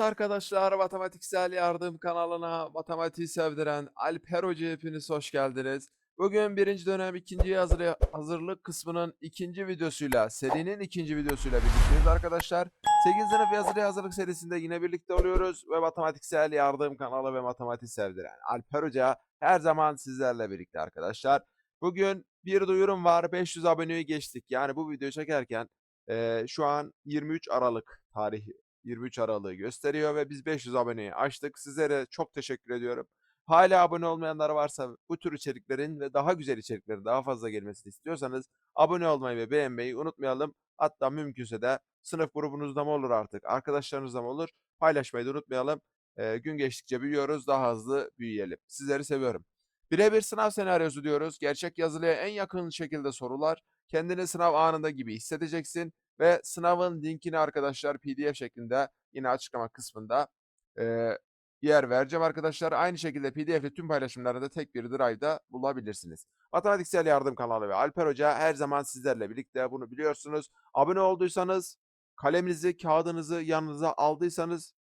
Evet arkadaşlar, Matematiksel Yardım kanalına matematiği sevdiren Alper Hoca hepiniz hoş geldiniz. Bugün birinci dönem ikinci hazır hazırlık kısmının ikinci videosuyla, serinin ikinci videosuyla birlikteyiz arkadaşlar. 8. sınıf yazılı hazırlık serisinde yine birlikte oluyoruz ve Matematiksel Yardım kanalı ve matematiği sevdiren Alper Hoca her zaman sizlerle birlikte arkadaşlar. Bugün bir duyurum var, 500 aboneyi geçtik. Yani bu videoyu çekerken eee, şu an 23 Aralık tarihi 23 Aralık'ı gösteriyor ve biz 500 aboneyi aştık. Sizlere çok teşekkür ediyorum. Hala abone olmayanlar varsa bu tür içeriklerin ve daha güzel içeriklerin daha fazla gelmesini istiyorsanız abone olmayı ve beğenmeyi unutmayalım. Hatta mümkünse de sınıf grubunuzda mı olur artık, arkadaşlarınızda mı olur paylaşmayı da unutmayalım. Ee, gün geçtikçe büyüyoruz, daha hızlı büyüyelim. Sizleri seviyorum. Birebir sınav senaryosu diyoruz. Gerçek yazılıya en yakın şekilde sorular. Kendini sınav anında gibi hissedeceksin ve sınavın linkini arkadaşlar PDF şeklinde yine açıklama kısmında eee, yer vereceğim arkadaşlar. Aynı şekilde PDF'li tüm paylaşımları da tek bir drive'da bulabilirsiniz. Matematiksel Yardım kanalı ve Alper Hoca her zaman sizlerle birlikte bunu biliyorsunuz. Abone olduysanız, kaleminizi, kağıdınızı yanınıza aldıysanız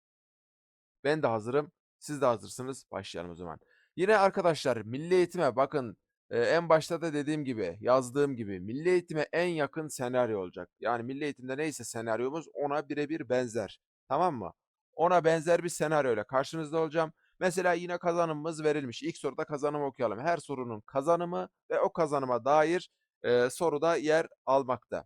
ben de hazırım. Siz de hazırsınız. Başlayalım o zaman. Yine arkadaşlar milli eğitime bakın e, en başta da dediğim gibi yazdığım gibi milli eğitime en yakın senaryo olacak. Yani milli eğitimde neyse senaryomuz ona birebir benzer. Tamam mı? Ona benzer bir senaryoyla karşınızda olacağım. Mesela yine kazanımımız verilmiş. İlk soruda kazanımı okuyalım. Her sorunun kazanımı ve o kazanıma dair e, soruda yer almakta.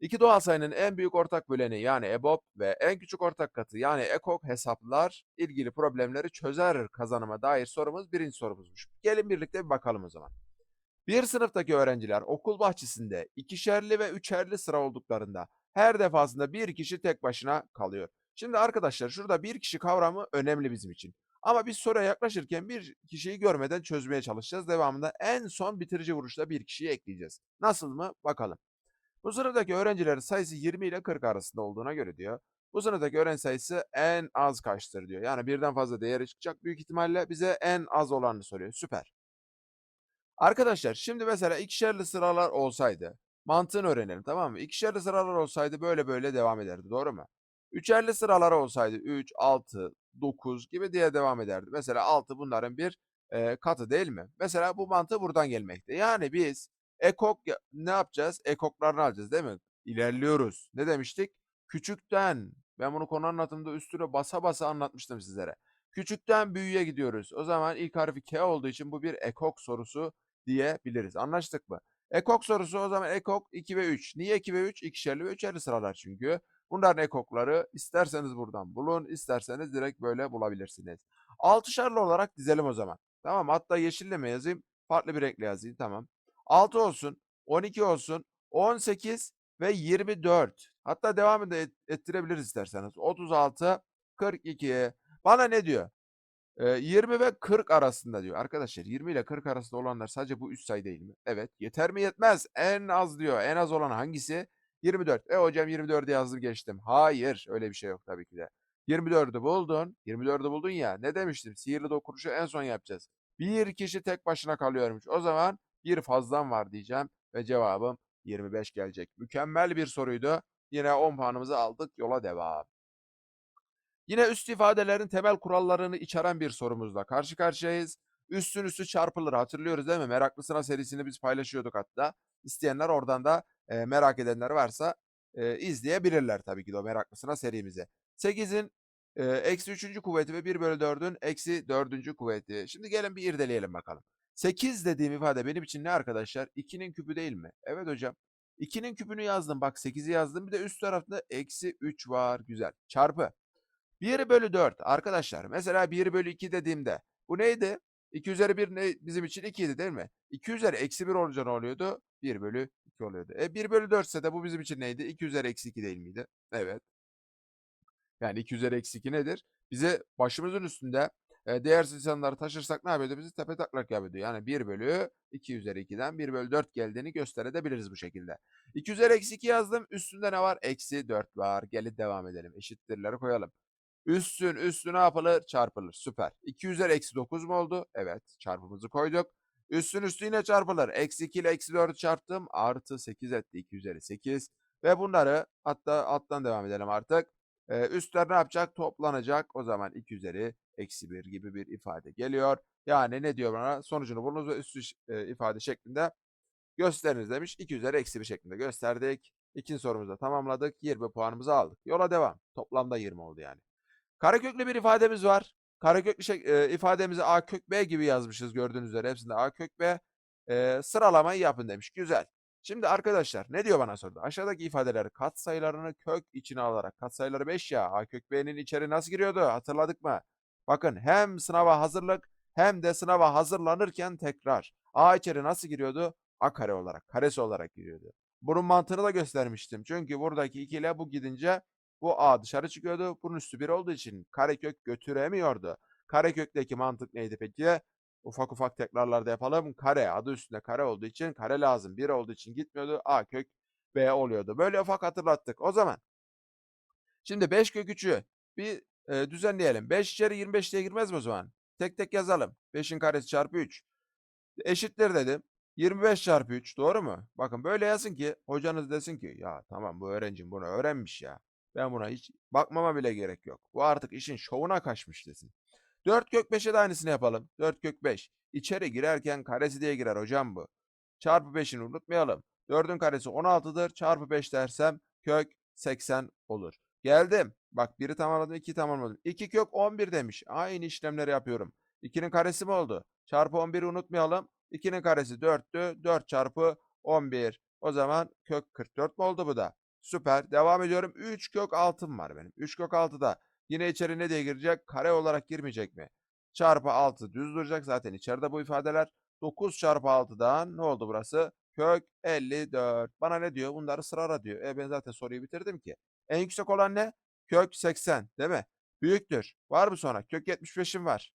İki doğal sayının en büyük ortak böleni yani EBOB ve en küçük ortak katı yani EKOK hesaplar ilgili problemleri çözer kazanıma dair sorumuz birinci sorumuzmuş. Gelin birlikte bir bakalım o zaman. Bir sınıftaki öğrenciler okul bahçesinde ikişerli ve üçerli sıra olduklarında her defasında bir kişi tek başına kalıyor. Şimdi arkadaşlar şurada bir kişi kavramı önemli bizim için. Ama biz soruya yaklaşırken bir kişiyi görmeden çözmeye çalışacağız. Devamında en son bitirici vuruşta bir kişiyi ekleyeceğiz. Nasıl mı? Bakalım. Bu sınıftaki öğrencilerin sayısı 20 ile 40 arasında olduğuna göre diyor. Bu sınıftaki öğrenci sayısı en az kaçtır diyor. Yani birden fazla değeri çıkacak büyük ihtimalle bize en az olanını soruyor. Süper. Arkadaşlar şimdi mesela ikişerli sıralar olsaydı mantığını öğrenelim tamam mı? İkişerli sıralar olsaydı böyle böyle devam ederdi doğru mu? Üçerli sıralar olsaydı 3, 6, 9 gibi diye devam ederdi. Mesela 6 bunların bir e, katı değil mi? Mesela bu mantığı buradan gelmekte. Yani biz ekok ne yapacağız? Ekoklarını alacağız değil mi? İlerliyoruz. Ne demiştik? Küçükten ben bunu konu anlatımda üstüne basa basa anlatmıştım sizlere. Küçükten büyüğe gidiyoruz. O zaman ilk harfi K olduğu için bu bir ekok sorusu diyebiliriz. Anlaştık mı? Ekok sorusu o zaman ekok 2 ve 3. Niye 2 ve 3? İkişerli ve üçerli sıralar çünkü. Bunların ekokları isterseniz buradan bulun, isterseniz direkt böyle bulabilirsiniz. Altışarlı olarak dizelim o zaman. Tamam hatta yeşille mi yazayım? Farklı bir renkle yazayım tamam. 6 olsun, 12 olsun, 18 ve 24. Hatta devam ettirebiliriz isterseniz. 36, 42. Bana ne diyor? Ee, 20 ve 40 arasında diyor. Arkadaşlar 20 ile 40 arasında olanlar sadece bu üst sayı değil mi? Evet. Yeter mi yetmez. En az diyor. En az olan hangisi? 24. E hocam 24'ü yazdım geçtim. Hayır. Öyle bir şey yok tabii ki de. 24'ü buldun. 24'ü buldun ya. Ne demiştim? Sihirli dokunuşu en son yapacağız. Bir kişi tek başına kalıyormuş. O zaman bir fazlan var diyeceğim. Ve cevabım 25 gelecek. Mükemmel bir soruydu. Yine 10 puanımızı aldık. Yola devam. Yine üst ifadelerin temel kurallarını içeren bir sorumuzla karşı karşıyayız. Üstün üstü çarpılır hatırlıyoruz değil mi? Meraklısına serisini biz paylaşıyorduk hatta. İsteyenler oradan da e, merak edenler varsa e, izleyebilirler tabii ki de o meraklısına serimizi. 8'in e, eksi 3. kuvveti ve 1 bölü 4'ün eksi 4. kuvveti. Şimdi gelin bir irdeleyelim bakalım. 8 dediğim ifade benim için ne arkadaşlar? 2'nin küpü değil mi? Evet hocam. 2'nin küpünü yazdım. Bak 8'i yazdım. Bir de üst tarafta eksi 3 var. Güzel. Çarpı. 1 bölü 4 arkadaşlar. Mesela 1 bölü 2 dediğimde bu neydi? 2 üzeri 1 ne, bizim için 2 idi değil mi? 2 üzeri eksi 1 olunca ne oluyordu? 1 bölü 2 oluyordu. E 1 bölü 4 ise de bu bizim için neydi? 2 üzeri eksi 2 değil miydi? Evet. Yani 2 üzeri eksi 2 nedir? Bize başımızın üstünde e, değersiz insanları taşırsak ne yapıyordu? Bizi tepe taklak yapıyordu. Yani 1 bölü 2 üzeri 2'den 1 bölü 4 geldiğini gösterebiliriz bu şekilde. 2 üzeri eksi 2 yazdım. Üstünde ne var? Eksi 4 var. Gelin devam edelim. Eşittirleri koyalım. Üstün üstü ne yapılır? Çarpılır. Süper. 2 üzeri eksi 9 mu oldu? Evet. Çarpımızı koyduk. Üstün üstü yine çarpılır. Eksi 2 ile eksi 4'ü çarptım. Artı 8 etti. 2 üzeri 8. Ve bunları hatta alttan devam edelim artık. Ee, üstler ne yapacak? Toplanacak. O zaman 2 üzeri eksi 1 gibi bir ifade geliyor. Yani ne diyor bana? Sonucunu bulunuz ve üstü e, ifade şeklinde gösteriniz demiş. 2 üzeri eksi 1 şeklinde gösterdik. İkinci sorumuzu da tamamladık. 20 puanımızı aldık. Yola devam. Toplamda 20 oldu yani. Kareköklü bir ifademiz var. Kareköklü şey, e, ifademizi a kök b gibi yazmışız gördüğünüz üzere. Hepsinde a kök b. E, sıralamayı yapın demiş. Güzel. Şimdi arkadaşlar ne diyor bana soruda? Aşağıdaki ifadeleri katsayılarını kök içine alarak. Katsayıları 5 ya. A kök b'nin içeri nasıl giriyordu? Hatırladık mı? Bakın hem sınava hazırlık hem de sınava hazırlanırken tekrar. A içeri nasıl giriyordu? A kare olarak, karesi olarak giriyordu. Bunun mantığını da göstermiştim. Çünkü buradaki 2 ile bu gidince bu A dışarı çıkıyordu. Bunun üstü 1 olduğu için karekök götüremiyordu. Karekökteki mantık neydi peki? Ufak ufak tekrarlarda yapalım. Kare adı üstünde kare olduğu için kare lazım. 1 olduğu için gitmiyordu. A kök B oluyordu. Böyle ufak hatırlattık. O zaman şimdi 5 kök 3'ü bir e, düzenleyelim. 5 içeri 25 diye girmez mi o zaman? Tek tek yazalım. 5'in karesi çarpı 3. Eşittir dedim. 25 çarpı 3 doğru mu? Bakın böyle yazın ki hocanız desin ki ya tamam bu öğrencim bunu öğrenmiş ya. Ben buna hiç bakmama bile gerek yok. Bu artık işin şovuna kaçmış desin. 4 kök 5'e de aynısını yapalım. 4 kök 5. İçeri girerken karesi diye girer hocam bu. Çarpı 5'ini unutmayalım. 4'ün karesi 16'dır. Çarpı 5 dersem kök 80 olur. Geldim. Bak biri tamamladım, 2'yi tamamladım. 2 kök 11 demiş. Aynı işlemleri yapıyorum. 2'nin karesi mi oldu? Çarpı 11'i unutmayalım. 2'nin karesi 4'tü. 4 çarpı 11. O zaman kök 44 mu oldu bu da? Süper. Devam ediyorum. 3 kök 6'm var benim. 3 kök 6'da yine içeri ne diye girecek? Kare olarak girmeyecek mi? Çarpı 6 düz duracak. Zaten içeride bu ifadeler. 9 çarpı 6'dan ne oldu burası? Kök 54. Bana ne diyor? Bunları sırala diyor. E ben zaten soruyu bitirdim ki. En yüksek olan ne? Kök 80 değil mi? Büyüktür. Var mı sonra? Kök 75'im var.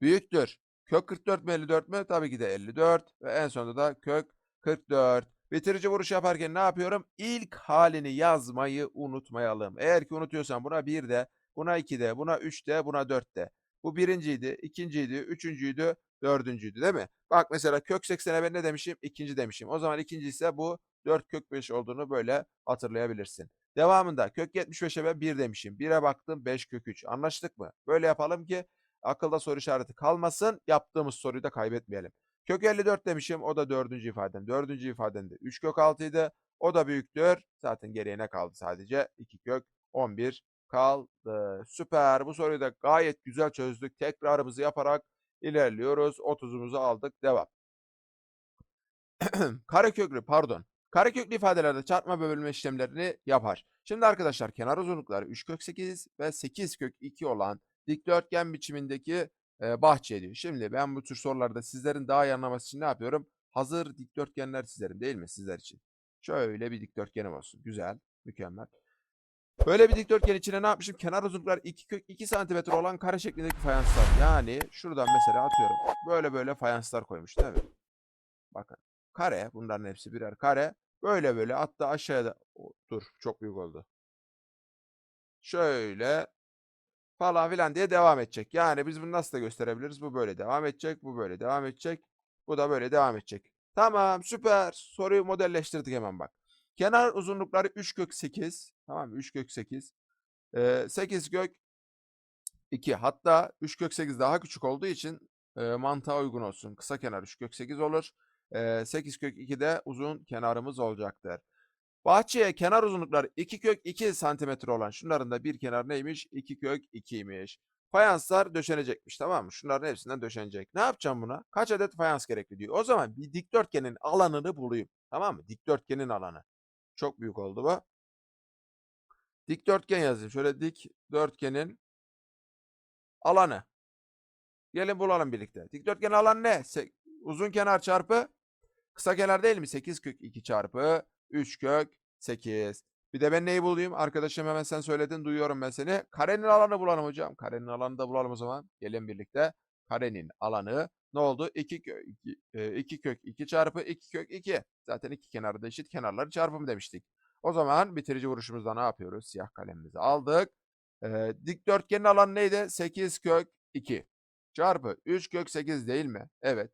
Büyüktür. Kök 44 mü 54 mü? Tabii ki de 54. Ve en sonunda da kök 44. Bitirici vuruş yaparken ne yapıyorum? İlk halini yazmayı unutmayalım. Eğer ki unutuyorsan buna 1 de, buna 2 de, buna 3 de, buna 4 de. Bu birinciydi, ikinciydi, üçüncüydü, dördüncüydü değil mi? Bak mesela kök 80'e ben ne demişim? İkinci demişim. O zaman ikinci ise bu 4 kök 5 olduğunu böyle hatırlayabilirsin. Devamında kök 75'e ben 1 demişim. 1'e baktım 5 kök 3. Anlaştık mı? Böyle yapalım ki akılda soru işareti kalmasın. Yaptığımız soruyu da kaybetmeyelim. Kök 54 demişim. O da dördüncü ifadem. Dördüncü ifademde 3 kök 6 idi. O da büyüktür. Zaten geriye ne kaldı sadece? 2 kök 11 kaldı. Süper. Bu soruyu da gayet güzel çözdük. Tekrarımızı yaparak ilerliyoruz. 30'umuzu aldık. Devam. Kareköklü pardon. Kareköklü ifadelerde çarpma bölme işlemlerini yapar. Şimdi arkadaşlar kenar uzunlukları 3 kök 8 ve 8 kök 2 olan dikdörtgen biçimindeki e, bahçe diyor. Şimdi ben bu tür sorularda sizlerin daha iyi anlaması için ne yapıyorum? Hazır dikdörtgenler çizerim değil mi sizler için? Şöyle bir dikdörtgenim olsun. Güzel, mükemmel. Böyle bir dikdörtgen içine ne yapmışım? Kenar uzunlukları 2 kök 2 santimetre olan kare şeklindeki fayanslar. Yani şuradan mesela atıyorum. Böyle böyle fayanslar koymuş değil mi? Bakın. Kare. Bunların hepsi birer kare. Böyle böyle hatta aşağıda. O, dur çok büyük oldu. Şöyle falan filan diye devam edecek. Yani biz bunu nasıl da gösterebiliriz? Bu böyle devam edecek. Bu böyle devam edecek. Bu da böyle devam edecek. Tamam süper. Soruyu modelleştirdik hemen bak. Kenar uzunlukları 3 kök 8. Tamam mı? 3 kök 8. Ee, 8 kök 2. Hatta 3 kök 8 daha küçük olduğu için e, mantığa uygun olsun. Kısa kenar 3 kök 8 olur. E, 8 kök 2 de uzun kenarımız olacaktır. Bahçeye kenar uzunlukları 2 kök 2 santimetre olan şunların da bir kenar neymiş? 2 kök 2'ymiş. Fayanslar döşenecekmiş tamam mı? Şunların hepsinden döşenecek. Ne yapacağım buna? Kaç adet fayans gerekli diyor. O zaman bir dikdörtgenin alanını bulayım. Tamam mı? Dikdörtgenin alanı. Çok büyük oldu bu. Dikdörtgen yazayım. Şöyle dikdörtgenin alanı. Gelin bulalım birlikte. Dikdörtgen alanı ne? Uzun kenar çarpı kısa kenar değil mi? 8 kök 2 çarpı 3 kök 8. Bir de ben neyi bulayım? Arkadaşım hemen sen söyledin. Duyuyorum ben seni. Karenin alanı bulalım hocam. Karenin alanını da bulalım o zaman. Gelin birlikte. Karenin alanı ne oldu? 2 kök 2, 2 kök 2 çarpı 2 kök 2. Zaten iki kenarı da eşit kenarları çarpımı demiştik. O zaman bitirici vuruşumuzda ne yapıyoruz? Siyah kalemimizi aldık. Ee, dikdörtgenin alanı neydi? 8 kök 2 çarpı 3 kök 8 değil mi? Evet.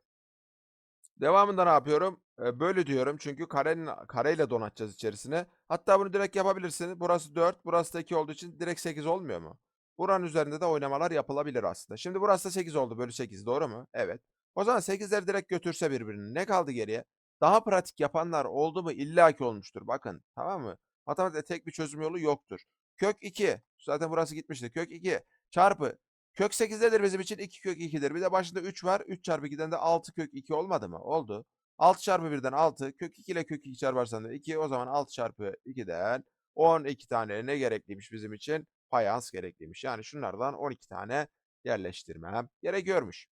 Devamında ne yapıyorum? E, bölü diyorum çünkü karenin kareyle donatacağız içerisine. Hatta bunu direkt yapabilirsiniz. Burası 4, burası da 2 olduğu için direkt 8 olmuyor mu? Buranın üzerinde de oynamalar yapılabilir aslında. Şimdi burası da 8 oldu. Bölü 8 doğru mu? Evet. O zaman 8'leri direkt götürse birbirini. Ne kaldı geriye? Daha pratik yapanlar oldu mu? İlla ki olmuştur. Bakın tamam mı? Matematikte tek bir çözüm yolu yoktur. Kök 2. Zaten burası gitmişti. Kök 2 çarpı. Kök 8'dedir bizim için 2 kök 2'dir. Bir de başında 3 var. 3 çarpı 2'den de 6 kök 2 olmadı mı? Oldu. 6 çarpı 1'den 6. Kök 2 ile kök 2 çarparsan da 2. O zaman 6 çarpı 2'den 12 tane ne gerekliymiş bizim için? Fayans gerekliymiş. Yani şunlardan 12 tane yerleştirmem gerekiyormuş.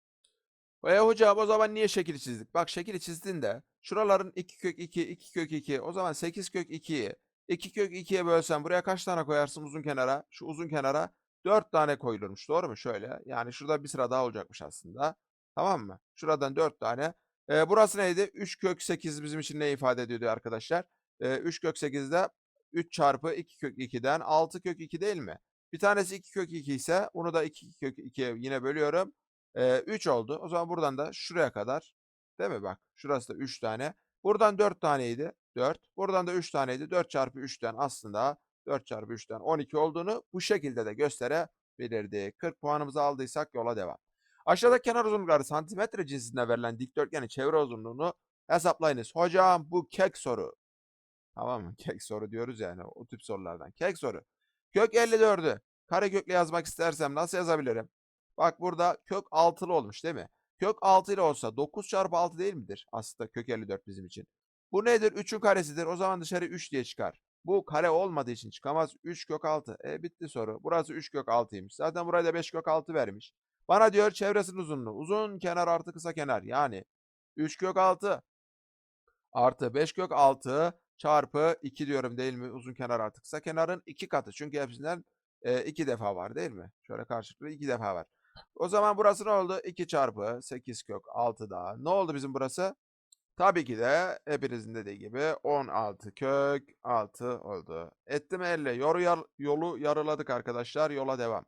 E hocam o zaman niye şekil çizdik? Bak şekil çizdiğinde şuraların 2 kök 2, 2 kök 2. O zaman 8 kök 2'yi 2 kök 2'ye bölsen buraya kaç tane koyarsın uzun kenara? Şu uzun kenara 4 tane koyulurmuş. Doğru mu? Şöyle. Yani şurada bir sıra daha olacakmış aslında. Tamam mı? Şuradan 4 tane. E, burası neydi? 3 kök 8 bizim için ne ifade ediyordu arkadaşlar? E, 3 kök 8'de 3 çarpı 2 kök 2'den 6 kök 2 değil mi? Bir tanesi 2 kök 2 ise onu da 2 kök 2'ye yine bölüyorum. E, 3 oldu. O zaman buradan da şuraya kadar değil mi? Bak şurası da 3 tane. Buradan 4 taneydi. 4. Buradan da 3 taneydi. 4 çarpı 3'ten aslında 4 çarpı 3'ten 12 olduğunu bu şekilde de gösterebilirdi. 40 puanımızı aldıysak yola devam. Aşağıda kenar uzunlukları santimetre cinsinde verilen dikdörtgenin çevre uzunluğunu hesaplayınız. Hocam bu kek soru. Tamam mı? Kek soru diyoruz yani o tip sorulardan. Kek soru. Kök 54'ü karekökle yazmak istersem nasıl yazabilirim? Bak burada kök 6'lı olmuş değil mi? Kök 6 ile olsa 9 çarpı 6 değil midir? Aslında kök 54 bizim için. Bu nedir? 3'ün karesidir. O zaman dışarı 3 diye çıkar. Bu kare olmadığı için çıkamaz. 3 kök 6. E bitti soru. Burası 3 kök 6'ymış. Zaten buraya da 5 kök 6 vermiş. Bana diyor çevresinin uzunluğu. Uzun kenar artı kısa kenar. Yani 3 kök 6 artı 5 kök 6 çarpı 2 diyorum değil mi? Uzun kenar artı kısa kenarın 2 katı. Çünkü hepsinden 2 defa var değil mi? Şöyle karşılıklı 2 defa var. O zaman burası ne oldu? 2 çarpı 8 kök 6 daha. Ne oldu bizim burası? Tabii ki de hepinizin dediği gibi 16 kök 6 oldu. Etti mi elle? Yolu, yar- yolu yarıladık arkadaşlar. Yola devam.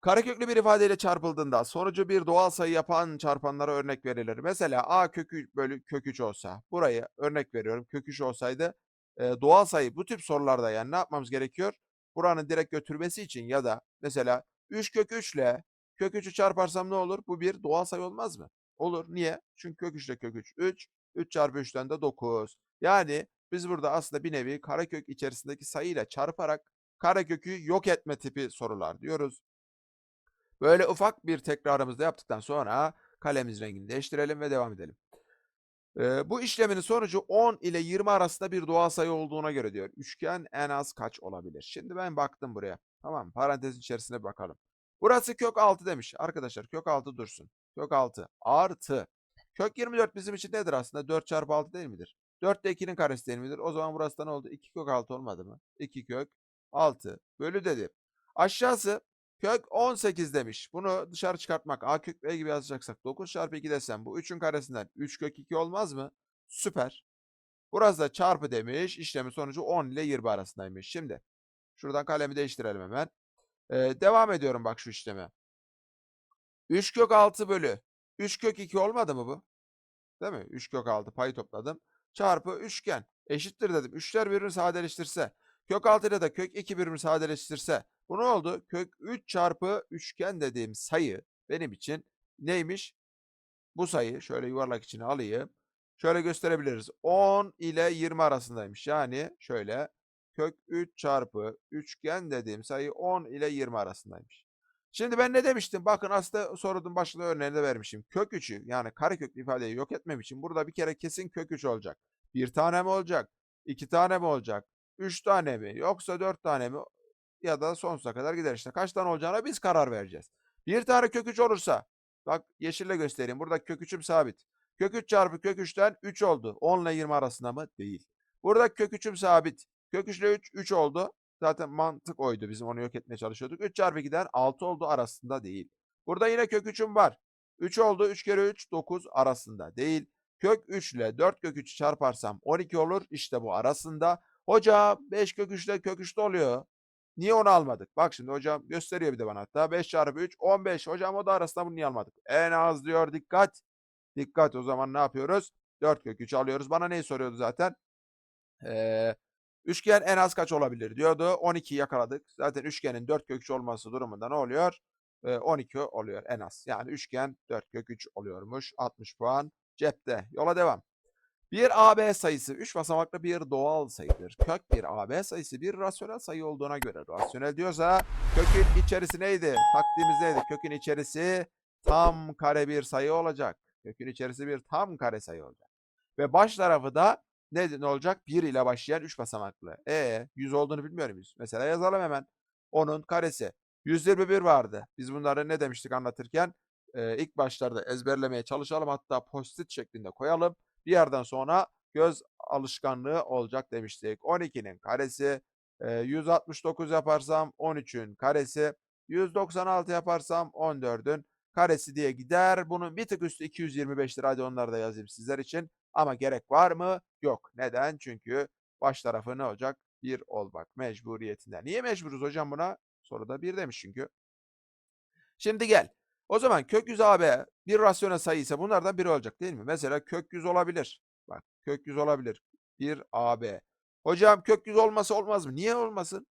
Kareköklü bir ifadeyle çarpıldığında sonucu bir doğal sayı yapan çarpanlara örnek verilir. Mesela a kök 3 bölü kök 3 olsa. Burayı örnek veriyorum. Kök 3 olsaydı e, doğal sayı bu tip sorularda yani ne yapmamız gerekiyor? Buranın direkt götürmesi için ya da mesela 3 kök 3 ile kök 3'ü çarparsam ne olur? Bu bir doğal sayı olmaz mı? Olur. Niye? Çünkü kök 3 ile kök 3 3. 3 çarpı 3'ten de 9. Yani biz burada aslında bir nevi karekök içerisindeki sayıyla çarparak karekökü yok etme tipi sorular diyoruz. Böyle ufak bir tekrarımızı da yaptıktan sonra kalemimizin rengini değiştirelim ve devam edelim. Ee, bu işlemin sonucu 10 ile 20 arasında bir doğal sayı olduğuna göre diyor. Üçgen en az kaç olabilir? Şimdi ben baktım buraya. Tamam parantez içerisine bakalım. Burası kök 6 demiş. Arkadaşlar kök 6 dursun. Kök 6 artı. Kök 24 bizim için nedir aslında? 4 çarpı 6 değil midir? 4 de 2'nin karesi değil midir? O zaman burası da ne oldu? 2 kök 6 olmadı mı? 2 kök 6 bölü dedim. Aşağısı kök 18 demiş. Bunu dışarı çıkartmak. A kök B gibi yazacaksak 9 çarpı 2 desem bu 3'ün karesinden 3 kök 2 olmaz mı? Süper. Burası da çarpı demiş. İşlemin sonucu 10 ile 20 arasındaymış. Şimdi şuradan kalemi değiştirelim hemen. Ee, devam ediyorum bak şu işleme. 3 kök 6 bölü 3 kök 2 olmadı mı bu? Değil mi? 3 kök 6 payı topladım. Çarpı üçgen. Eşittir dedim. Üçler birbirini sadeleştirse. Kök 6 ile de kök 2 birbirini sadeleştirse. Bu ne oldu? Kök 3 çarpı üçgen dediğim sayı benim için neymiş? Bu sayı şöyle yuvarlak içine alayım. Şöyle gösterebiliriz. 10 ile 20 arasındaymış. Yani şöyle kök 3 çarpı üçgen dediğim sayı 10 ile 20 arasındaymış. Şimdi ben ne demiştim? Bakın aslında sorunun başında örneğini vermişim. Kök 3'ü yani kareköklü ifadeyi yok etmem için burada bir kere kesin kök 3 olacak. Bir tane mi olacak? İki tane mi olacak? Üç tane mi? Yoksa dört tane mi? Ya da sonsuza kadar gider işte. Kaç tane olacağına biz karar vereceğiz. Bir tane kök 3 olursa bak yeşille göstereyim. Burada kök 3'üm sabit. Kök 3 çarpı kök 3'ten 3 oldu. 10 ile 20 arasında mı? Değil. Burada kök 3'üm sabit. Kök 3 ile 3, 3 oldu. Zaten mantık oydu. Bizim onu yok etmeye çalışıyorduk. 3 çarpı 2'den 6 oldu arasında değil. Burada yine kök 3'üm var. 3 oldu. 3 kere 3 9 arasında değil. Kök 3 ile 4 kök 3'ü çarparsam 12 olur. İşte bu arasında. Hocam 5 kök 3 ile kök 3'te oluyor. Niye onu almadık? Bak şimdi hocam gösteriyor bir de bana hatta. 5 çarpı 3 15. Hocam o da arasında bunu niye almadık? En az diyor dikkat. Dikkat o zaman ne yapıyoruz? 4 kök 3 alıyoruz. Bana neyi soruyordu zaten? Ee, üçgen en az kaç olabilir diyordu. 12 yakaladık. Zaten üçgenin 4 kök 3 olması durumunda ne oluyor? Ee, 12 oluyor en az. Yani üçgen 4 kök 3 oluyormuş. 60 puan cepte. Yola devam. Bir AB sayısı 3 basamaklı bir doğal sayıdır. Kök bir AB sayısı bir rasyonel sayı olduğuna göre rasyonel diyorsa kökün içerisi neydi? Taktiğimiz neydi? Kökün içerisi tam kare bir sayı olacak. Kökün içerisi bir tam kare sayı olacak. Ve baş tarafı da ne, ne olacak? 1 ile başlayan 3 basamaklı. E 100 olduğunu bilmiyor muyuz? Mesela yazalım hemen. Onun karesi. 121 vardı. Biz bunları ne demiştik anlatırken? Ee, ilk başlarda ezberlemeye çalışalım. Hatta post-it şeklinde koyalım. Bir yerden sonra göz alışkanlığı olacak demiştik. 12'nin karesi e, 169 yaparsam 13'ün karesi 196 yaparsam 14'ün karesi diye gider. Bunun bir tık üstü 225'tir. Hadi onları da yazayım sizler için. Ama gerek var mı? Yok. Neden? Çünkü baş tarafı ne olacak? 1 olmak mecburiyetinden. Niye mecburuz hocam buna? Soruda 1 demiş çünkü. Şimdi gel. O zaman kök 100 AB bir rasyonel sayı ise bunlardan biri olacak değil mi? Mesela kök 100 olabilir. Bak kök 100 olabilir. 1 AB. Hocam kök 100 olması olmaz mı? Niye olmasın?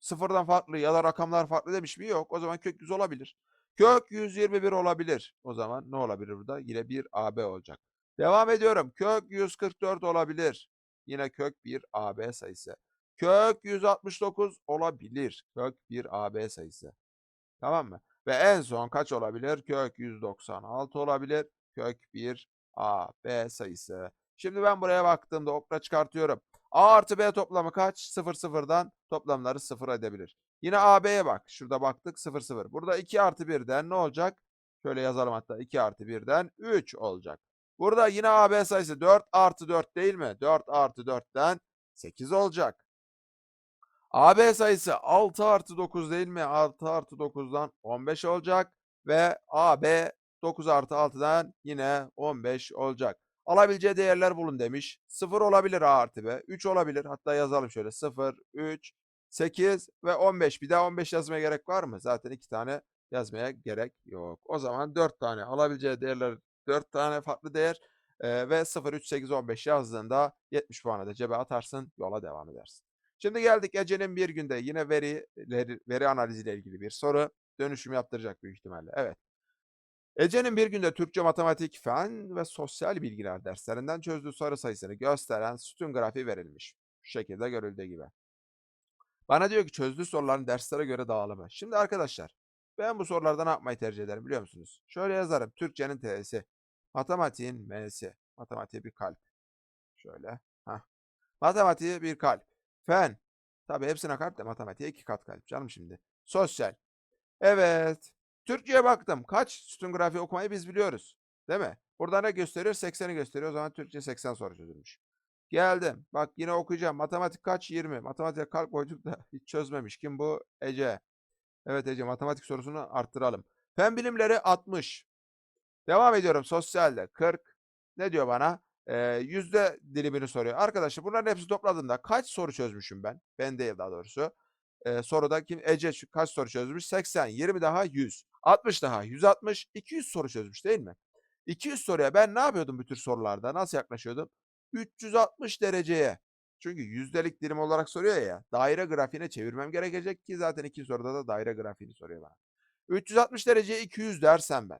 Sıfırdan farklı ya da rakamlar farklı demiş mi? Yok. O zaman kök 100 olabilir. Kök 121 olabilir. O zaman ne olabilir burada? Yine 1 AB olacak. Devam ediyorum. Kök 144 olabilir. Yine kök 1 AB sayısı. Kök 169 olabilir. Kök 1 AB sayısı. Tamam mı? Ve en son kaç olabilir? Kök 196 olabilir. Kök 1 A, B sayısı. Şimdi ben buraya baktığımda okla çıkartıyorum. A artı B toplamı kaç? 0 sıfırdan toplamları 0 edebilir. Yine AB'ye bak. Şurada baktık 0 0. Burada 2 artı 1'den ne olacak? Şöyle yazalım hatta 2 artı 1'den 3 olacak. Burada yine AB sayısı 4 artı 4 değil mi? 4 artı 4'ten 8 olacak. AB sayısı 6 artı 9 değil mi? 6 artı 9'dan 15 olacak. Ve AB 9 artı 6'dan yine 15 olacak. Alabileceği değerler bulun demiş. 0 olabilir A artı B. 3 olabilir. Hatta yazalım şöyle. 0, 3, 8 ve 15. Bir daha 15 yazmaya gerek var mı? Zaten 2 tane yazmaya gerek yok. O zaman 4 tane alabileceği değerler 4 tane farklı değer e, ve 0, 3, 8, 15 yazdığında 70 puanı da cebe atarsın. Yola devam edersin. Şimdi geldik Ece'nin bir günde yine veri, veri, analiziyle ilgili bir soru. Dönüşüm yaptıracak büyük ihtimalle. Evet. Ece'nin bir günde Türkçe, matematik, fen ve sosyal bilgiler derslerinden çözdüğü soru sayısını gösteren sütun grafiği verilmiş. Şu şekilde görüldüğü gibi. Bana diyor ki çözdüğü soruların derslere göre dağılımı. Şimdi arkadaşlar ben bu sorularda ne yapmayı tercih ederim biliyor musunuz? Şöyle yazarım. Türkçenin T'si, matematiğin M'si. Matematiğe bir kalp. Şöyle. Heh. Matematiğe bir kalp. Fen. Tabii hepsine kalp de matematiğe iki kat kalp canım şimdi. Sosyal. Evet. Türkçe'ye baktım. Kaç sütun grafiği okumayı biz biliyoruz. Değil mi? Burada ne gösteriyor? 80'i gösteriyor. O zaman Türkçe 80 soru çözülmüş. Geldim. Bak yine okuyacağım. Matematik kaç? 20. Matematiğe kalp koyduk da hiç çözmemiş. Kim bu? Ece. Evet Ece matematik sorusunu arttıralım. Fen bilimleri 60. Devam ediyorum. Sosyalde 40. Ne diyor bana? Ee, yüzde dilimini soruyor. Arkadaşlar bunların hepsi topladığında kaç soru çözmüşüm ben? Ben değil daha doğrusu. Ee, soruda kim? Ece kaç soru çözmüş? 80. 20 daha 100. 60 daha 160. 200 soru çözmüş değil mi? 200 soruya ben ne yapıyordum bu tür sorularda? Nasıl yaklaşıyordum? 360 dereceye. Çünkü yüzdelik dilim olarak soruyor ya. Daire grafiğine çevirmem gerekecek ki zaten iki soruda da daire grafiğini soruyor bana. 360 dereceye 200 dersem ben.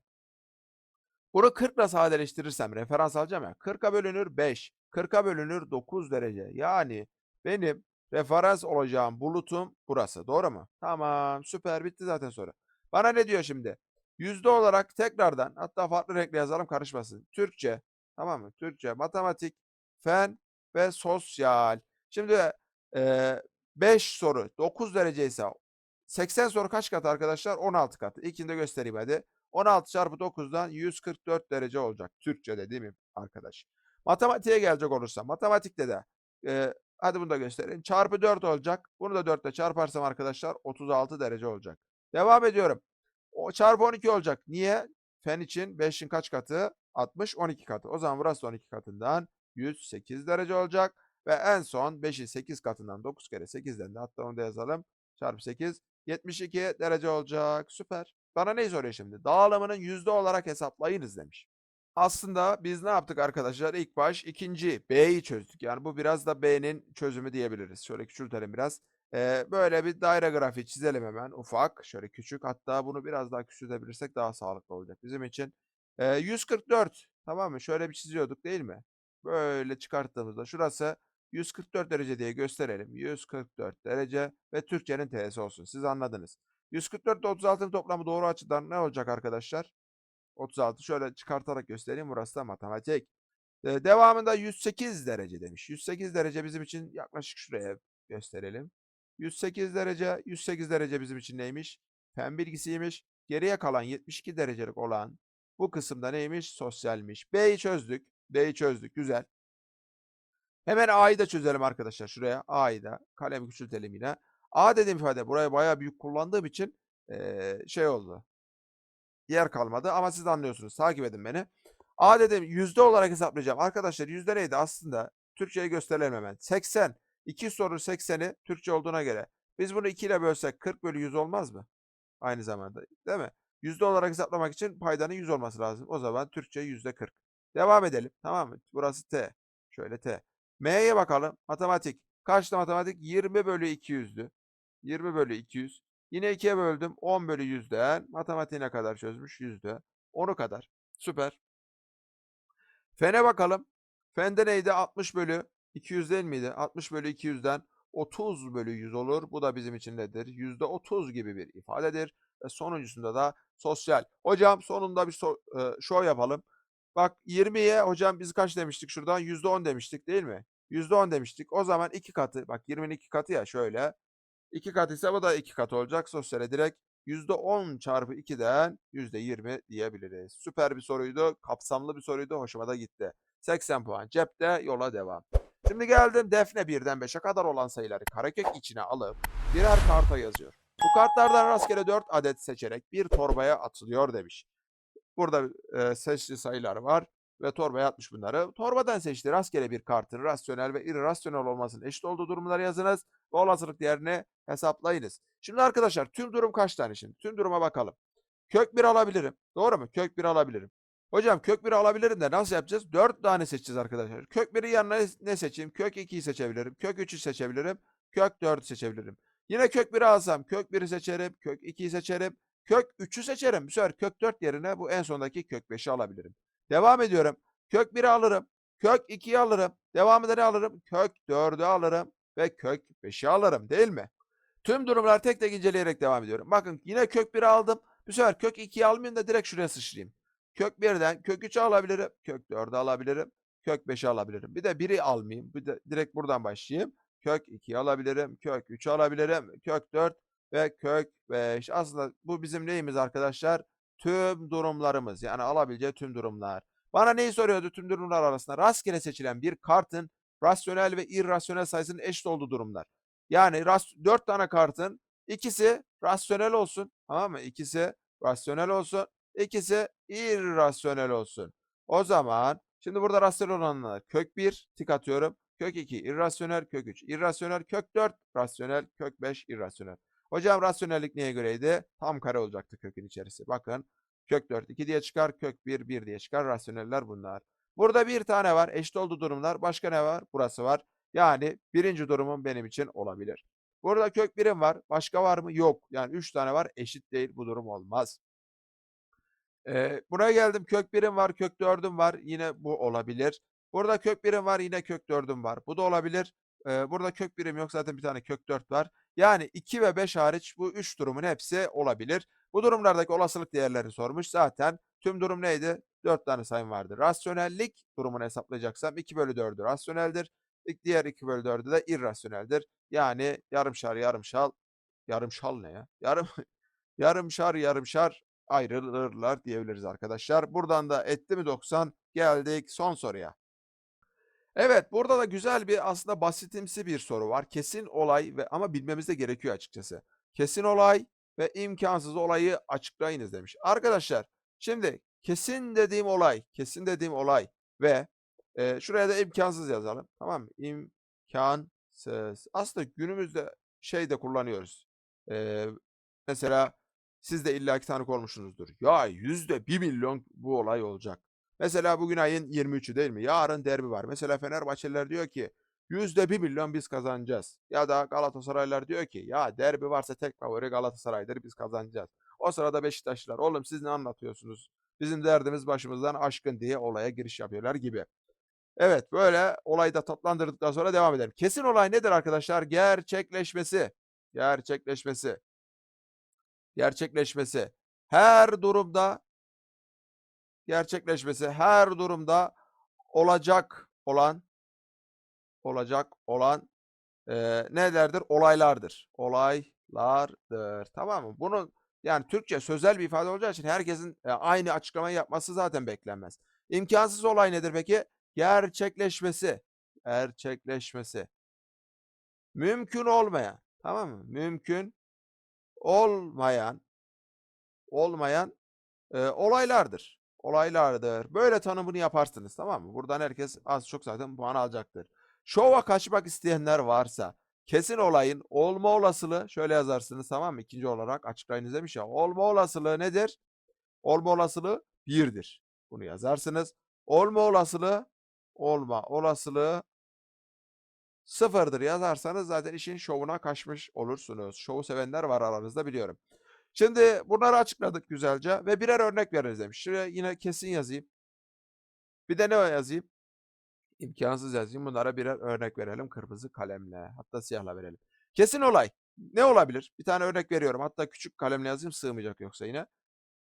Bunu 40 ile sadeleştirirsem referans alacağım ya. 40'a bölünür 5. 40'a bölünür 9 derece. Yani benim referans olacağım bulutum burası. Doğru mu? Tamam süper bitti zaten soru. Bana ne diyor şimdi? Yüzde olarak tekrardan hatta farklı renkle yazalım karışmasın. Türkçe tamam mı? Türkçe, matematik, fen ve sosyal. Şimdi 5 soru 9 derece ise 80 soru kaç kat arkadaşlar? 16 katı. İlkini de göstereyim hadi. 16 çarpı 9'dan 144 derece olacak. Türkçe'de değil mi arkadaş? Matematiğe gelecek olursa matematikte de e, hadi bunu da göstereyim. Çarpı 4 olacak. Bunu da 4 ile çarparsam arkadaşlar 36 derece olacak. Devam ediyorum. O çarpı 12 olacak. Niye? Fen için 5'in kaç katı? 60 12 katı. O zaman burası 12 katından 108 derece olacak. Ve en son 5'in 8 katından 9 kere 8'den de hatta onu da yazalım. Çarpı 8 72 derece olacak. Süper. Bana neyi soruyor şimdi? Dağılımının yüzde olarak hesaplayınız demiş. aslında biz ne yaptık arkadaşlar? İlk baş ikinci B'yi çözdük. Yani bu biraz da B'nin çözümü diyebiliriz. Şöyle küçültelim biraz. Ee, böyle bir daire grafiği çizelim hemen ufak. Şöyle küçük. Hatta bunu biraz daha küçültebilirsek daha sağlıklı olacak bizim için. Ee, 144 tamam mı? Şöyle bir çiziyorduk değil mi? Böyle çıkarttığımızda şurası 144 derece diye gösterelim. 144 derece ve Türkçenin T'si olsun. Siz anladınız. 144 ile 36'nın toplamı doğru açıdan ne olacak arkadaşlar? 36 şöyle çıkartarak göstereyim. Burası da matematik. Ee, devamında 108 derece demiş. 108 derece bizim için yaklaşık şuraya gösterelim. 108 derece, 108 derece bizim için neymiş? Fen bilgisiymiş. Geriye kalan 72 derecelik olan bu kısımda neymiş? Sosyalmiş. B'yi çözdük. B'yi çözdük. Güzel. Hemen A'yı da çözelim arkadaşlar. Şuraya A'yı da kalemi küçültelim yine. A dediğim ifade buraya bayağı büyük kullandığım için eee, şey oldu. Yer kalmadı ama siz anlıyorsunuz. Takip edin beni. A dedim yüzde olarak hesaplayacağım. Arkadaşlar yüzde neydi aslında? Türkçeyi gösterelim hemen. 80. 2 soru 80'i Türkçe olduğuna göre. Biz bunu 2 ile bölsek 40 bölü 100 olmaz mı? Aynı zamanda değil mi? Yüzde olarak hesaplamak için paydanın 100 olması lazım. O zaman Türkçe yüzde 40. Devam edelim. Tamam mı? Burası T. Şöyle T. M'ye bakalım. Matematik. Kaçtı matematik? 20 bölü 200'dü. 20 bölü 200. Yine 2'ye böldüm. 10 bölü 100'den. Matematiği ne kadar çözmüş? Yüzde. 10'u kadar. Süper. Fene bakalım. Fende neydi? 60 bölü 200 değil miydi? 60 bölü 200'den 30 bölü 100 olur. Bu da bizim için nedir? Yüzde 30 gibi bir ifadedir. Ve sonuncusunda da sosyal. Hocam sonunda bir so e, show yapalım. Bak 20'ye hocam biz kaç demiştik şuradan? Yüzde 10 demiştik değil mi? Yüzde 10 demiştik. O zaman iki katı. Bak 20'nin iki katı ya şöyle. İki katı ise bu da iki katı olacak. Sosyale direkt yüzde 10 çarpı 2'den yüzde 20 diyebiliriz. Süper bir soruydu. Kapsamlı bir soruydu. Hoşuma da gitti. 80 puan cepte yola devam. Şimdi geldim defne 1'den 5'e kadar olan sayıları karekök içine alıp birer karta yazıyor. Bu kartlardan rastgele 4 adet seçerek bir torbaya atılıyor demiş. Burada e, seçili sayılar var ve torbaya atmış bunları. Torbadan seçtiği rastgele bir kartın rasyonel ve irrasyonel olmasının eşit olduğu durumları yazınız ve olasılık değerini hesaplayınız. Şimdi arkadaşlar tüm durum kaç tane şimdi? Tüm duruma bakalım. Kök 1 alabilirim. Doğru mu? Kök 1 alabilirim. Hocam kök 1 alabilirim de nasıl yapacağız? 4 tane seçeceğiz arkadaşlar. Kök 1'in yanına ne seçeyim? Kök 2'yi seçebilirim. Kök 3'ü seçebilirim. Kök 4'ü seçebilirim. Yine kök 1'i alsam kök 1'i seçerim. Kök 2'yi seçerim. Kök 3'ü seçerim. Bu sefer kök 4 yerine bu en sondaki kök 5'i alabilirim. Devam ediyorum. Kök 1'i alırım. Kök 2'yi alırım. Devamında ne alırım? Kök 4'ü alırım. Ve kök 5'i alırım değil mi? Tüm durumları tek tek inceleyerek devam ediyorum. Bakın yine kök 1'i aldım. Bu sefer kök 2'yi almayayım da direkt şuraya sıçrayayım. Kök 1'den kök 3'ü alabilirim. Kök 4'ü alabilirim. Kök 5'i alabilirim. Bir de 1'i almayayım. Bir de direkt buradan başlayayım. Kök 2'yi alabilirim. Kök 3'ü alabilirim. Kök 4 ve kök 5. Aslında bu bizim neyimiz arkadaşlar? Tüm durumlarımız. Yani alabileceği tüm durumlar. Bana neyi soruyordu tüm durumlar arasında? Rastgele seçilen bir kartın rasyonel ve irrasyonel sayısının eşit olduğu durumlar. Yani ras 4 tane kartın ikisi rasyonel olsun. Tamam mı? İkisi rasyonel olsun. İkisi irrasyonel olsun. O zaman şimdi burada rasyonel olanlar kök 1 tik atıyorum. Kök 2 irrasyonel, kök 3 irrasyonel, kök 4 rasyonel, kök 5 irrasyonel. Hocam rasyonellik neye göreydi? Tam kare olacaktı kökün içerisi. Bakın kök 4 2 diye çıkar, kök 1 1 diye çıkar. Rasyoneller bunlar. Burada bir tane var. Eşit olduğu durumlar. Başka ne var? Burası var. Yani birinci durumum benim için olabilir. Burada kök birim var. Başka var mı? Yok. Yani 3 tane var. Eşit değil. Bu durum olmaz. Ee, buraya geldim. Kök birim var. Kök 4'üm var. Yine bu olabilir. Burada kök birim var. Yine kök 4'üm var. Bu da olabilir. Ee, burada kök birim yok. Zaten bir tane kök 4 var. Yani 2 ve 5 hariç bu 3 durumun hepsi olabilir. Bu durumlardaki olasılık değerlerini sormuş. Zaten tüm durum neydi? 4 tane sayım vardı. Rasyonellik durumunu hesaplayacaksam 2 bölü 4'ü rasyoneldir. Diğer 2 bölü 4'ü de irrasyoneldir. Yani yarımşar yarımşal yarımşal ne ya? Yarım yarımşar yarımşar ayrılırlar diyebiliriz arkadaşlar. Buradan da etti mi 90 geldik son soruya. Evet, burada da güzel bir aslında basitimsi bir soru var. Kesin olay ve ama bilmemiz de gerekiyor açıkçası. Kesin olay ve imkansız olayı açıklayınız demiş. Arkadaşlar, şimdi kesin dediğim olay, kesin dediğim olay ve e, şuraya da imkansız yazalım. Tamam mı? İmkansız. Aslında günümüzde şey de kullanıyoruz. E, mesela siz de illaki tanık olmuşsunuzdur. Ya yüzde bir milyon bu olay olacak. Mesela bugün ayın 23'ü değil mi? Yarın derbi var. Mesela Fenerbahçeliler diyor ki yüzde bir milyon biz kazanacağız. Ya da Galatasaraylılar diyor ki ya derbi varsa tek favori Galatasaray'dır biz kazanacağız. O sırada Beşiktaşlılar oğlum siz ne anlatıyorsunuz? Bizim derdimiz başımızdan aşkın diye olaya giriş yapıyorlar gibi. Evet böyle olayı da tatlandırdıktan sonra devam edelim. Kesin olay nedir arkadaşlar? Gerçekleşmesi. Gerçekleşmesi. Gerçekleşmesi. Her durumda gerçekleşmesi her durumda olacak olan olacak olan eee nelerdir? Olaylardır. Olaylardır. Tamam mı? Bunun yani Türkçe sözel bir ifade olacağı için herkesin e, aynı açıklamayı yapması zaten beklenmez. İmkansız olay nedir peki? Gerçekleşmesi. Gerçekleşmesi. Mümkün olmayan. Tamam mı? Mümkün olmayan olmayan e, olaylardır. Olaylardır. Böyle tanımını yaparsınız tamam mı? Buradan herkes az çok zaten puan alacaktır. Şova kaçmak isteyenler varsa kesin olayın olma olasılığı şöyle yazarsınız tamam mı? İkinci olarak açıklayınız demiş ya. Olma olasılığı nedir? Olma olasılığı birdir. Bunu yazarsınız. Olma olasılığı olma olasılığı sıfırdır yazarsanız zaten işin şovuna kaçmış olursunuz. Şovu sevenler var aranızda biliyorum. Şimdi bunları açıkladık güzelce ve birer örnek veriniz demiş. Şuraya yine kesin yazayım. Bir de ne yazayım? İmkansız yazayım. Bunlara birer örnek verelim kırmızı kalemle. Hatta siyahla verelim. Kesin olay. Ne olabilir? Bir tane örnek veriyorum. Hatta küçük kalemle yazayım sığmayacak yoksa yine.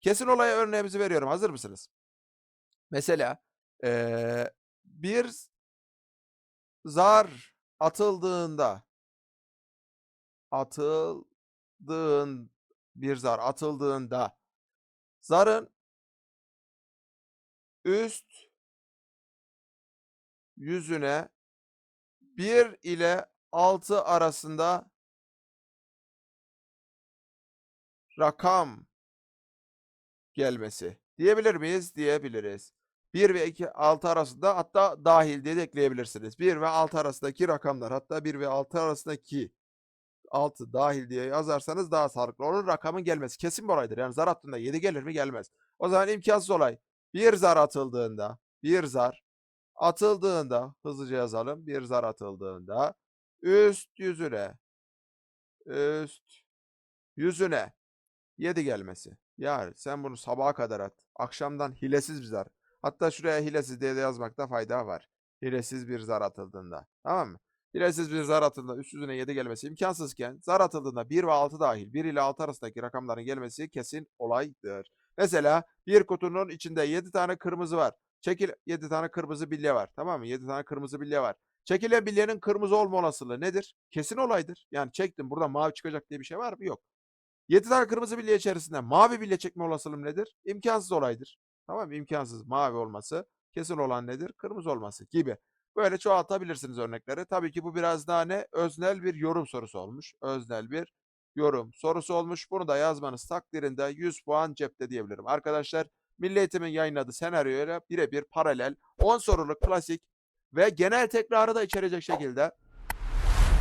Kesin olay örneğimizi veriyorum. Hazır mısınız? Mesela eee, bir zar atıldığında atıldığın bir zar atıldığında zarın üst yüzüne 1 ile 6 arasında rakam gelmesi. Diyebilir miyiz? Diyebiliriz. 1 ve 2, 6 arasında hatta dahil diye de ekleyebilirsiniz. 1 ve 6 arasındaki rakamlar hatta 1 ve 6 arasındaki 6 dahil diye yazarsanız daha sağlıklı olur. Rakamın gelmesi kesin bir olaydır. Yani zar attığında 7 gelir mi? Gelmez. O zaman imkansız olay. Bir zar atıldığında, bir zar atıldığında, hızlıca yazalım. Bir zar atıldığında üst yüzüne, üst yüzüne 7 gelmesi. Yani sen bunu sabaha kadar at. Akşamdan hilesiz bir zar. Hatta şuraya hilesiz diye de yazmakta fayda var. Hilesiz bir zar atıldığında. Tamam mı? Hilesiz bir zar atıldığında üst yüzüne 7 gelmesi imkansızken zar atıldığında 1 ve 6 dahil 1 ile 6 arasındaki rakamların gelmesi kesin olaydır. Mesela bir kutunun içinde 7 tane kırmızı var. Çekil 7 tane kırmızı bilye var. Tamam mı? 7 tane kırmızı bilye var. Çekilen bilyenin kırmızı olma olasılığı nedir? Kesin olaydır. Yani çektim burada mavi çıkacak diye bir şey var mı? Yok. 7 tane kırmızı bilye içerisinde mavi bilye çekme olasılığım nedir? İmkansız olaydır. Tamam mı? İmkansız mavi olması. Kesin olan nedir? Kırmızı olması gibi. Böyle çoğaltabilirsiniz örnekleri. Tabii ki bu biraz daha ne? Öznel bir yorum sorusu olmuş. Öznel bir yorum sorusu olmuş. Bunu da yazmanız takdirinde 100 puan cepte diyebilirim. Arkadaşlar Milli Eğitim'in yayınladığı senaryoyla birebir paralel 10 soruluk klasik ve genel tekrarı da içerecek şekilde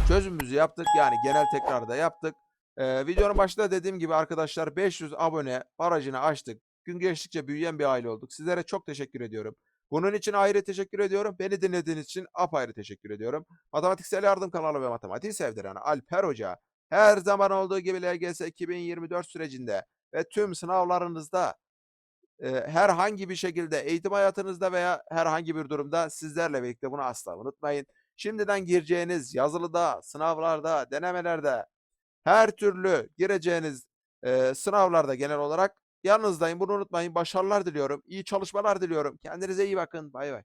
çözümümüzü yaptık. Yani genel tekrarı da yaptık. Ee, videonun başında dediğim gibi arkadaşlar 500 abone barajını açtık. Gün geçtikçe büyüyen bir aile olduk. Sizlere çok teşekkür ediyorum. Bunun için ayrı teşekkür ediyorum. Beni dinlediğiniz için apayrı teşekkür ediyorum. Matematiksel Yardım kanalı ve matematiği sevdiren Alper Hoca her zaman olduğu gibi LGS 2024 sürecinde ve tüm sınavlarınızda e, herhangi bir şekilde eğitim hayatınızda veya herhangi bir durumda sizlerle birlikte bunu asla unutmayın. Şimdiden gireceğiniz yazılıda, sınavlarda, denemelerde her türlü gireceğiniz e, sınavlarda genel olarak yanınızdayım. Bunu unutmayın. Başarılar diliyorum. İyi çalışmalar diliyorum. Kendinize iyi bakın. Bay bay.